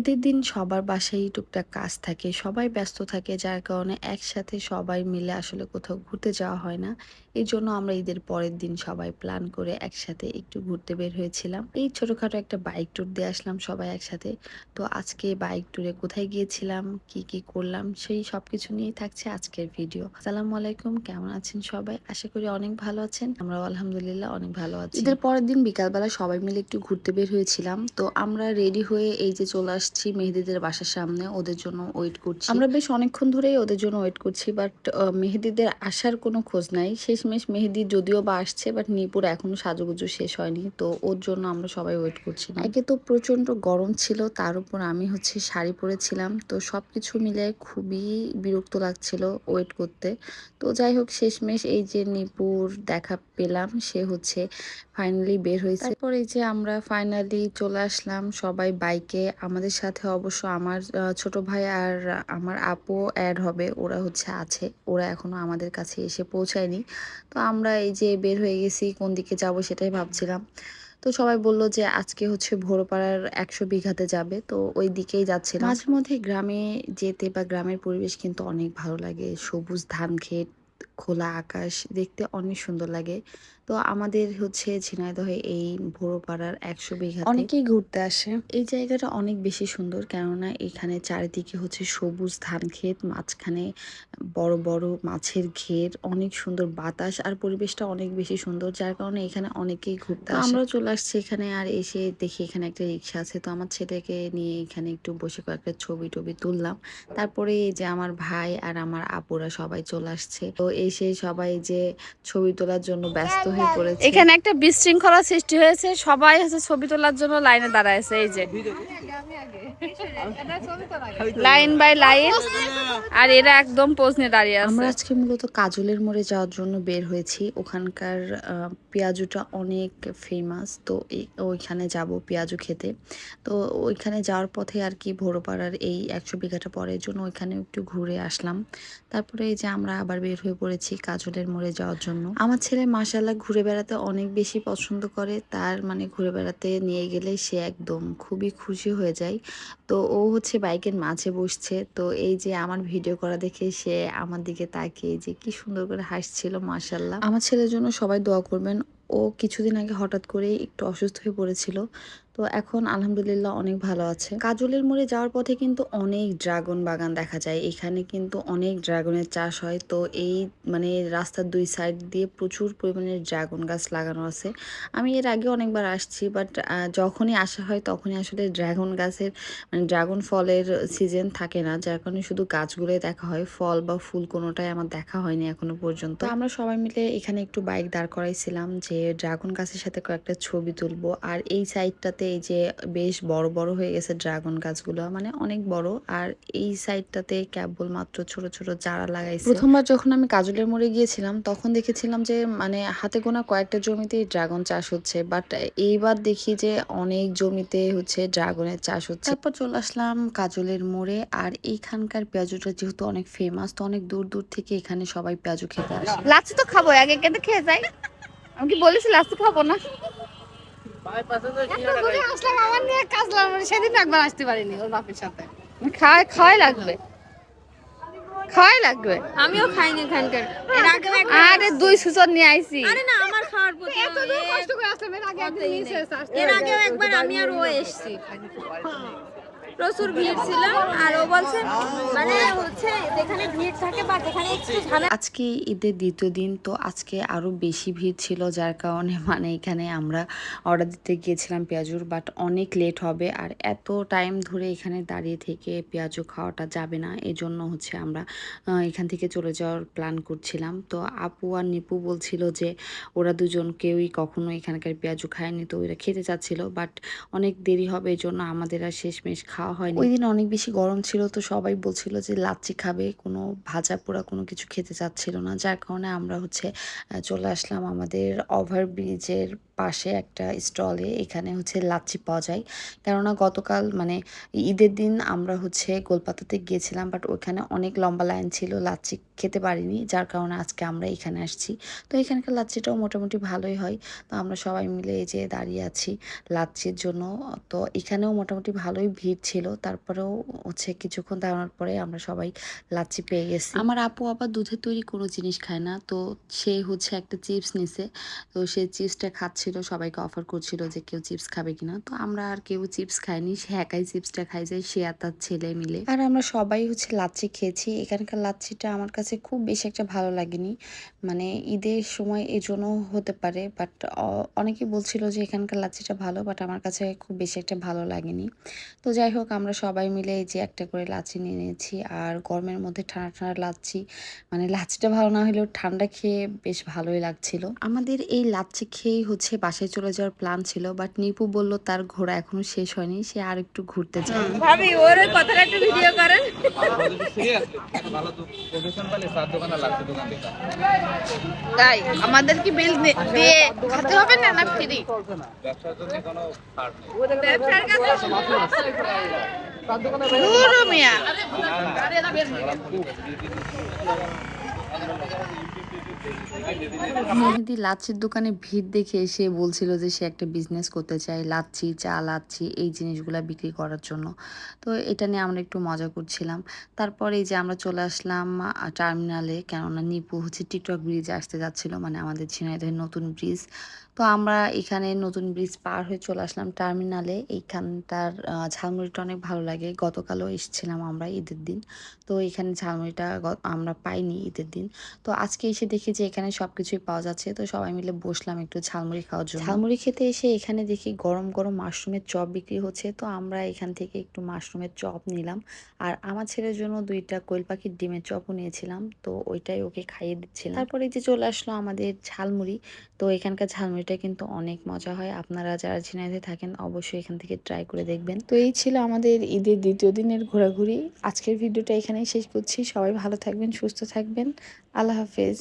ঈদের দিন সবার বাসায় টুকটাক কাজ থাকে, সবাই ব্যস্ত থাকে, যার কারণে একসাথে সবাই মিলে আসলে কোথাও ঘুরতে যাওয়া হয় না। এই জন্য আমরা ঈদের পরের দিন সবাই প্ল্যান করে একসাথে একটু ঘুরতে বের হয়েছিলাম। এই ছোটখাটো একটা বাইক ট্যুর দিয়ে আসলাম সবাই একসাথে। তো আজকে বাইক ট্যুরে কোথায় গিয়েছিলাম, কি কি করলাম, সেই সব কিছু নিয়েই থাকছে আজকের ভিডিও আসসালামু আলাইকুম, কেমন আছেন সবাই? আশা করি অনেক ভালো আছেন। আমরা আলহামদুলিল্লাহ অনেক ভালো আছি। ঈদের পরের দিন বিকালবেলা সবাই মিলে একটু ঘুরতে বের হয়েছিলাম। তো আমরা রেডি হয়ে এই যে চলে আসছি মেহেদিদের বাসার সামনে ওদের জন্য ওয়েট করছি। আমরা বেশ অনেকক্ষণ ধরেই ওদের জন্য ওয়েট করছি বাট মেহেদিদের আসার কোনো খোঁজ নাই। শেষমেশ মেহেদি যদিও বা আসছে বাট নিপুর এখনও সাজুগুজু শেষ হয়নি তো ওর জন্য আমরা সবাই ওয়েট করছি একে তো প্রচণ্ড গরম ছিল তার উপর আমি হচ্ছে শাড়ি পরেছিলাম তো সব কিছু মিলে খুবই বিরক্ত লাগছিল ওয়েট করতে। তো যাই হোক শেষমেশ এই যে নিপুর দেখা পেলাম সে হচ্ছে ফাইনালি বের হয়েছে। তারপর এই যে আমরা ফাইনালি চলে আসলাম সবাই বাইকে আমাদের সাথে অবশ্য আমার ছোট ভাই আর আমার আপু অ্যাড হবে, ওরা হচ্ছে আছে, ওরা এখনও আমাদের কাছে এসে পৌঁছায়নি। তো আমরা এই যে বের হয়ে গেছি, কোন দিকে যাব সেটাই ভাবছিলাম। তো সবাই বলল যে আজকে হচ্ছে ভোরপাড়ার একশো বিঘাতে যাবে, তো ওই দিকেই যাচ্ছিলাম। মাঝে মধ্যে গ্রামে যেতে বা গ্রামের পরিবেশ কিন্তু অনেক ভালো লাগে, সবুজ ধান ক্ষেত খোলা আকাশ দেখতে অনেক সুন্দর লাগে। তো আমাদের হচ্ছে ঝিনাইদহে এই ভোরপাড়ার একশো বিঘা অনেকেই ঘুরতে আসে। এই জায়গাটা অনেক বেশি সুন্দর কেননা এখানে চারিদিকে হচ্ছে সবুজ ধান ক্ষেত মাঝখানে বড় বড় মাছের ঘের অনেক সুন্দর বাতাস আর পরিবেশটা অনেক বেশি সুন্দর যার কারণে এখানে অনেকেই ঘুরতে আসে। আমরা চলে আসছি এখানে আর এসে দেখি এখানে একটা রিক্সা আছে। তো আমার ছেলেকে নিয়ে এখানে একটু বসে কয়েকটা ছবি টবি তুললাম। তারপরে এই যে আমার ভাই আর আমার আপুরা সবাই চলে আসছে। তো এসে সবাই যে ছবি তোলার জন্য ব্যস্ত হয়ে পড়েছে। এখানে একটা বিশৃঙ্খলা সৃষ্টি হয়েছে সবাই হচ্ছে ছবি তোলার জন্য লাইনে দাঁড়ায়ছে এই যে। লাইন বাই লাইন আর এরা একদম পোজ নিয়ে দাঁড়িয়ে আমরা আজকে মূলত কাজলের মোড়ে যাওয়ার জন্য বের হয়েছি। ওখানকার পেঁয়াজুটা অনেক ফেমাস তো ওইখানে যাব পেঁয়াজু খেতে। তো ওইখানে যাওয়ার পথে আর কি ভোরপাড়ার এই একশো বিঘাটা পরের জন্য ওইখানে একটু ঘুরে আসলাম। তারপরে এই যে আমরা আবার বের হয়ে পড়েছি কাজলের মোড়ে যাওয়ার জন্য। আমার ছেলে মাসাল্লাহ ঘুরে বেড়াতে অনেক বেশি পছন্দ করে। তার মানে ঘুরে বেড়াতে নিয়ে গেলে সে একদম খুবই খুশি হয়ে যায়। তো ও হচ্ছে বাইকের মাঝে বসছে। তো এই যে আমার ভিডিও করা দেখে সে আমার দিকে তাকিয়ে যে কি সুন্দর করে হাসছিল মাশাল্লাহ আমার ছেলের জন্য সবাই দোয়া করবেন। ও কিছুদিন আগে হঠাৎ করেই একটু অসুস্থ হয়ে পড়েছিল। তো এখন আলহামদুলিল্লাহ অনেক ভালো আছে। কাজলের মোড়ে যাওয়ার পথে কিন্তু অনেক ড্রাগন বাগান দেখা যায়। এখানে কিন্তু অনেক ড্রাগনের চাষ হয়। তো এই মানে রাস্তার দুই সাইড দিয়ে প্রচুর পরিমাণে ড্রাগন গাছ লাগানো আছে। আমি এর আগে অনেকবার আসছি বাট যখনই আসা হয় তখনই আসলে ড্রাগন গাছের মানে ড্রাগন ফলের সিজন থাকে না। যার কারণে শুধু গাছগুলোই দেখা হয়। ফল বা ফুল কোনোটাই আমার দেখা হয়নি এখনও পর্যন্ত। আমরা সবাই মিলে এখানে একটু বাইক দাঁড় করাইছিলাম যে ড্রাগন গাছের সাথে কয়েকটা ছবি তুলবো। আর এই সাইডটাতে এই যে বেশ বড় বড় হয়ে গেছে ড্রাগন গাছগুলো মানে অনেক বড়। আর এই সাইডটাতে কেবল মাত্র ছোট ছোট চারা লাগাইছে। প্রথমবার যখন আমি কাজলের মোড়ে গিয়েছিলাম তখন দেখেছিলাম যে মানে হাতে গোনা কয়েকটা জমিতেই ড্রাগন চাষ হচ্ছে। বাট এইবার দেখি যে অনেক জমিতে হচ্ছে ড্রাগনের চাষ হচ্ছে। তারপর চলে আসলাম কাজলের মোড়ে। আর এইখানকার পেঁয়াজুটা যেহেতু অনেক ফেমাস তো অনেক দূর দূর থেকে এখানে সবাই পেঁয়াজু খেতে আসে। লাচ্ছি তো খাব আগে কেটে খেয়ে যাই। আমি কি বলেছি লাচ্ছি খাব না? আসলাম আমার নিয়ে কাজলাম সেদিন একবার আসতে পারিনি ওর বাপের সাথে। খাওয়াই খাওয়াই লাগবে। খাওয়াই লাগবে। আমিও খাইনি এখানকার। এর আগেও আরে দুই সুচর নিয়ে আইছি। আরে না আমার খাওয়ার প্রতি এত কষ্ট করে আসলাম এর আগে একদিন এর আগেও একবার আমি আর ও এসছি। প্রচুর ভিড় ছিল, আর ও বলছে মানে হচ্ছে যেখানে ভিড় থাকে বা যেখানে একটু আজকে ঈদের দ্বিতীয় দিন? তো আজকে আরও বেশি ভিড় ছিল, যার কারণে মানে এখানে আমরা অর্ডার দিতে গিয়েছিলাম পেঁয়াজুর বাট অনেক লেট হবে, আর এত টাইম ধরে এখানে দাঁড়িয়ে থেকে পেঁয়াজু খাওয়াটা যাবে না। এই জন্য হচ্ছে আমরা এখান থেকে চলে যাওয়ার প্ল্যান করছিলাম। তো আপু আর নিপু বলছিল যে, ওরা দুজন কেউই কখনো এখানকার পেঁয়াজু খায়নি, তো ওরা খেতে চাচ্ছিল বাট অনেক দেরি হবে এই জন্য আমাদের আর শেষমেশ খাওয়া হয়নি। ওই দিন অনেক বেশি গরম ছিল, তো সবাই বলছিল যে লাচ্ছি খাবে, কোনো ভাজা পোড়া কোনো কিছু খেতে চাচ্ছিল না। যার কারণে আমরা হচ্ছে চলে আসলাম আমাদের ওভার ব্রিজের পাশে একটা স্টলে এখানে হচ্ছে লাচ্ছি পাওয়া যায়। কেননা গতকাল মানে ঈদের দিন আমরা হচ্ছে গোলপাতাতে গিয়েছিলাম বাট ওখানে অনেক লম্বা লাইন ছিল, লাচ্ছি খেতে পারিনি, যার কারণে আজকে আমরা এখানে আসছি। তো এখানকার লাচ্ছিটাও মোটামুটি ভালোই হয়। তো আমরা সবাই মিলে এই যে দাঁড়িয়ে আছি লাচ্ছির জন্য। তো এখানেও মোটামুটি ভালোই ভিড় ছিল। তারপরেও হচ্ছে কিছুক্ষণ দাঁড়ানোর পরে আমরা সবাই লাচ্ছি পেয়ে গেছি। আমার আপু আবার দুধের তৈরি কোনো জিনিস খায় না। তো সে হচ্ছে একটা চিপস নিছে। তো সে চিপসটা খাচ্ছিল সবাইকে অফার করছিল যে কেউ চিপস খাবে কিনা। তো আমরা আর কেউ চিপস খাইনি সে একাই চিপসটা খাইছে সে আর তার ছেলে মিলে। আর আমরা সবাই হচ্ছে লাচ্ছি খেয়েছি। এখানকার লাচ্ছিটা আমার কাছে খুব বেশি একটা ভালো লাগেনি। মানে ঈদের সময় এই জন্য হতে পারে বাট অনেকেই বলছিল যে এখানকার লাচ্ছিটা ভালো বাট আমার কাছে খুব বেশি একটা ভালো লাগেনি। তো যাই হোক আমরা সবাই মিলে এই যে একটা করে লাচ্ছি নিয়ে নিয়েছি। আর গরমের মধ্যে ঠান্ডা ঠান্ডা লাচ্ছি মানে লাচ্ছিটা ভালো না হলেও ঠান্ডা খেয়ে বেশ ভালোই লাগছিল। আমাদের এই লাচ্ছি খেয়েই হচ্ছে বাসায় চলে যাওয়ার প্ল্যান ছিল বাট নিপু বলল তার ঘোরা এখনও শেষ হয়নি সে আর একটু ঘুরতে যায়। ভাবি ওর ওই কথাটা একটু ভিডিও করেন তাই আমাদের কি বিল দিয়ে খেতে হবে না না ফ্রি ব্যবসার জন্য কোনো ছাড় নেই ব্যবসার কাছে দূর মিয়া মেহেদি লাচ্ছির দোকানে ভিড় দেখে সে বলছিল যে সে একটা বিজনেস করতে চায়, লাচ্ছি, চা, লাচ্ছি, এই জিনিসগুলা বিক্রি করার জন্য। তো এটা নিয়ে আমরা একটু মজা করছিলাম। তারপরে এই যে আমরা চলে আসলাম টার্মিনালে কেননা নিপু হচ্ছে টিকটক ব্রিজে আসতে যাচ্ছিল মানে আমাদের ঝিনাইদহের নতুন ব্রিজ তো আমরা এখানে নতুন ব্রিজ পার হয়ে চলে আসলাম টার্মিনালে এইখানটার ঝালমুড়িটা অনেক ভালো লাগে। গতকালও এসেছিলাম আমরা ঈদের দিন। তো এখানে ঝালমুড়িটা আমরা পাইনি ঈদের দিন। তো আজকে এসে দেখি যে এখানে সব কিছুই পাওয়া যাচ্ছে। তো সবাই মিলে বসলাম একটু ঝালমুড়ি খাওয়ার জন্য। ঝালমুড়ি খেতে এসে এখানে দেখি গরম গরম মাশরুমের চপ বিক্রি হচ্ছে। তো আমরা এখান থেকে একটু মাশরুমের চপ নিলাম। আর আমার ছেলের জন্য দুইটা কোয়েল পাখির ডিমের চপও নিয়েছিলাম। তো ওইটাই ওকে খাইয়ে দিচ্ছিলাম। তারপরে যে চলে আসলো আমাদের ঝালমুড়ি। তো এখানকার ঝালমুড়িটা কিন্তু অনেক মজা হয়। আপনারা যারা ঝিনাইদে থাকেন অবশ্যই এখান থেকে ট্রাই করে দেখবেন। তো এই ছিল আমাদের ঈদের দ্বিতীয় দিনের ঘোরাঘুরি। আজকের ভিডিওটা এখানেই শেষ করছি। সবাই ভালো থাকবেন, সুস্থ থাকবেন। আল্লাহ হাফেজ।